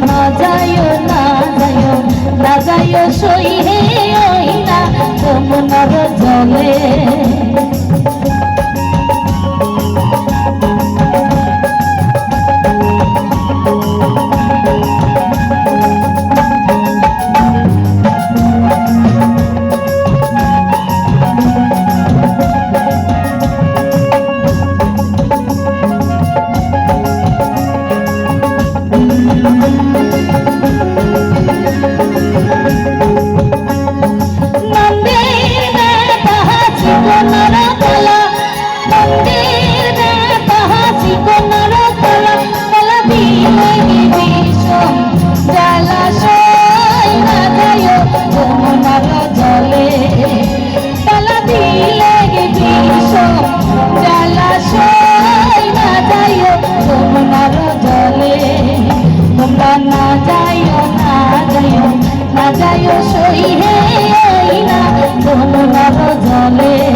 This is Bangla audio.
না যাইও না যাইও না যাইও সই হে সই হে আইনা জলে।